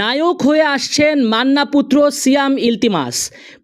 নায়ক হয়ে আসছেন মান্না পুত্র সিয়াম ইলতিমাস।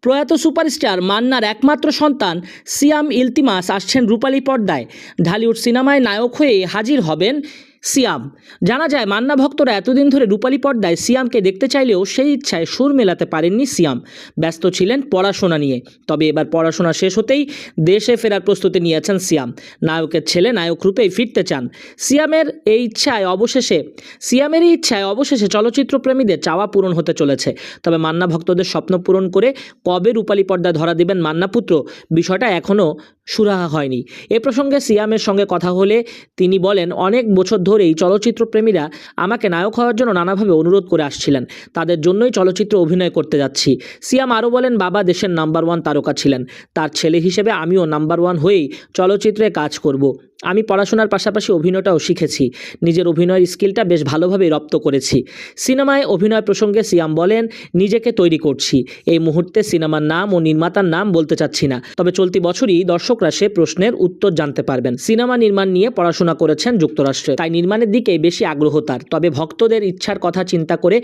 প্রয়াত সুপারস্টার মান্নার একমাত্র সন্তান সিয়াম ইলতিমাস আসছেন রূপালী পর্দায়। ঢালিউড সিনেমায় নায়ক হয়ে হাজির হবেন সিয়াম। জানা যায়, মান্না ভক্তরা এতদিন ধরে রূপালী পর্দায় সিয়ামকে দেখতে চাইলেও সেই ইচ্ছায় সুর মেলাতে পারেননি সিয়াম। ব্যস্ত ছিলেন পড়াশোনা নিয়ে। তবে এবার পড়াশোনা শেষ হতেই দেশে ফেরার প্রস্তুতি নিয়েছেন সিয়াম। নায়কের ছেলে নায়ক রূপেই ফিরতে চান। সিয়ামের এই ইচ্ছায় অবশেষে সিয়ামের এই ইচ্ছায় অবশেষে চলচ্চিত্র প্রেমীদের চাওয়া পূরণ হতে চলেছে। তবে মান্না ভক্তদের স্বপ্ন পূরণ করে কবে রূপালী পর্দায় ধরা দিবেন মান্না পুত্র, বিষয়টা এখনও সুরাহা হয়নি। এ প্রসঙ্গে সিয়ামের সঙ্গে কথা হলে তিনি বলেন, অনেক বছর ধরেই চলচ্চিত্র প্রেমীরা আমাকে নায়ক হওয়ার জন্য নানাভাবে অনুরোধ করে আসছিলেন। তাদের জন্যই চলচ্চিত্র অভিনয় করতে যাচ্ছি। সিয়াম আরও বলেন, বাবা দেশের নাম্বার ওয়ান তারকা ছিলেন। তার ছেলে হিসেবে আমিও নাম্বার ওয়ান হয়েই চলচ্চিত্রে কাজ করব। আমি পড়াশোনার পাশাপাশি অভিনয়টাও শিখেছি। নিজের অভিনয়ের স্কিলটা বেশ ভালোভাবে রপ্ত করেছি। সিনেমায় অভিনয় প্রসঙ্গে সিয়াম বলেন, নিজেকে তৈরি করছি। এই মুহূর্তে সিনেমার নাম ও নির্মাতার নাম বলতে চাচ্ছি না। তবে চলতি বছরই দর্শকরা সে প্রশ্নের উত্তর জানতে পারবেন। সিনেমা নির্মাণ নিয়ে পড়াশোনা করেছেন যুক্তরাষ্ট্রে। তাই নির্মাণের দিকে বেশি আগ্রহ তার। তবে ভক্তদের ইচ্ছার কথা চিন্তা করে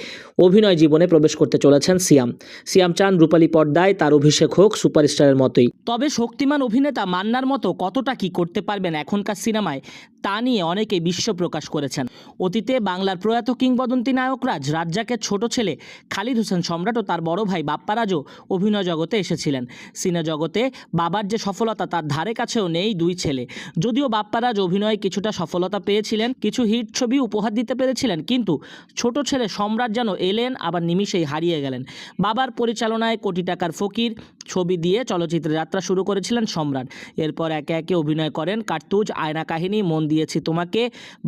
অভিনয় জীবনে প্রবেশ করতে চলেছেন সিয়াম। সিয়াম চান রূপালী পর্দায় তার অভিষেক হোক, সুপারস্টারের মতোই। তবে শক্তিমান অভিনেতা মান্নার মতো কতটা কি করতে পারবেন এখনকার সিনেমায় তা নিয়ে অনেকেই বিশ্ব প্রকাশ করেছেন। অতীতে বাংলার প্রয়াত কিংবদন্তি নায়করাজ রাজ্জাকের ছোট ছেলে খালিদ হোসেন সম্রাট ও তার বড় ভাই বাপ্পারাজও অভিনয় জগতে এসেছিলেন। সিনে জগতে বাবার যে সফলতা তার ধারে কাছেও নেই দুই ছেলে। যদিও বাপ্পারাজ অভিনয়ে কিছুটা সফলতা পেয়েছিলেন, কিছু হিট ছবি উপহার দিতে পেরেছিলেন, কিন্তু ছোট ছেলে সম্রাট যেন এলেন, আবার নিমিষেই হারিয়ে গেলেন। বাবার পরিচালনায় কোটি টাকার ফকির ছবি দিয়ে চলচ্চিত্রে যাত্রা শুরু করেছিলেন সম্রাট। এরপর একে একে অভিনয় করেন কার্তুজ, আয়না কাহিনী মন দিয়েছি তোমাকে।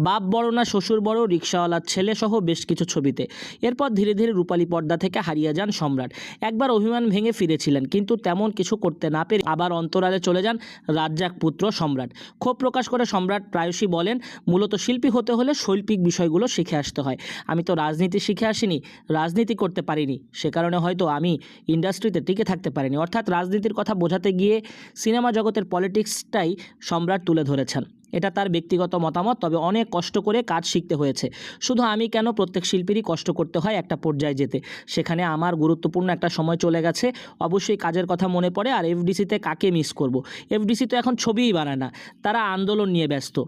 বাপ বড় না, শ্বশুর বড়, রিক্সাওয়ালার ছেলে সহ বেশ কিছু ছবিতে। এরপর ধীরে ধীরে রূপালী পর্দা থেকে হারিয়ে যান সম্রাট। একবার অভিমান ভেঙে ফিরেছিলেন, কিন্তু তেমন কিছু করতে না পেরে আবার অন্তরালে চলে যান রাজ্জাক পুত্র সম্রাট। ক্ষোভ প্রকাশ করে সম্রাট প্রায়শই বলেন, মূলত শিল্পী হতে হলে শৈল্পিক বিষয়গুলো শিখে আসতে হয়। আমি তো রাজনীতি শিখে আসিনি, রাজনীতি করতে পারিনি। সে কারণে হয়তো আমি ইন্ডাস্ট্রিতে টিকে থাকতে পারিনি। অর্থাৎ রাজনীতির কথা বোঝাতে গিয়ে সিনেমা জগতের পলিটিক্সটাই সম্রাট তুলে ধরেছেন। এটা তার ব্যক্তিগত মতামত, তবে অনেক কষ্ট করে কাজ শিখতে হয়েছে। শুধু আমি কেন প্রত্যেক শিল্পীরই কষ্ট করতে হয় একটা পর্যায়ে যেতে? সেখানে আমার গুরুত্বপূর্ণ একটা সময় চলে গেছে। অবশ্যই কাজের কথা মনে পড়ে আর এফডিসিতে কাকে মিস করব? এফডিসি তো এখন ছবিই বানায় না। তারা আন্দোলন নিয়ে ব্যস্ত।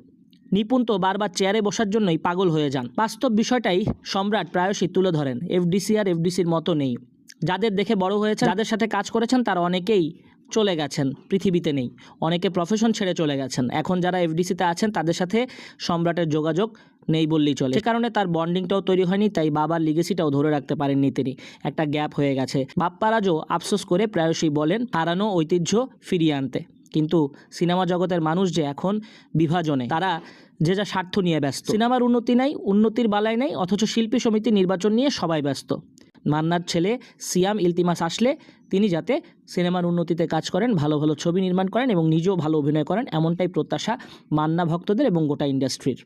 নিপুণ তো বারবার চেয়ারে বসার জন্যই পাগল হয়ে যান। বাস্তব বিষয়টাই সম্রাট প্রায়শই তুলে ধরেন। এফডিসি আর এফডিসির মতো নেই। যাদের দেখে বড় হয়েছে যাদের সাথে কাজ করেছেন, তারা অনেকেই চলে গেছেন, পৃথিবীতে নেই। অনেকে প্রফেশন ছেড়ে চলে গেছেন। এখন যারা এফডিসিতে আছেন, তাদের সাথে সম্রাটের যোগাযোগ নেই বললেই চলে। সে কারণে তার বন্ডিংটাও তৈরি হয়নি, তাই বাবার লিগেসিটাও ধরে রাখতে পারেননি তিনি। একটা গ্যাপ হয়ে গেছে। বাপ্পারাজও আফসোস করে প্রায়শই বলেন হারানো ঐতিহ্য ফিরিয়ে আনতে। কিন্তু সিনেমা জগতের মানুষ যে এখন বিভাজনে, তারা যে যা স্বার্থ নিয়ে ব্যস্ত। সিনেমার উন্নতি নাই, উন্নতির বালাই নেই, অথচ শিল্পী সমিতি নির্বাচন নিয়ে সবাই ব্যস্ত। মান্নার ছেলে সিয়াম ইলতিমাস আসলে তিনি যাতে সিনেমার উন্নতিতে কাজ করেন, ভালো ভালো ছবি নির্মাণ করেন এবং নিজেও ভালো অভিনয় করেন, এমনটাই প্রত্যাশা মান্না ভক্তদের এবং গোটা ইন্ডাস্ট্রির।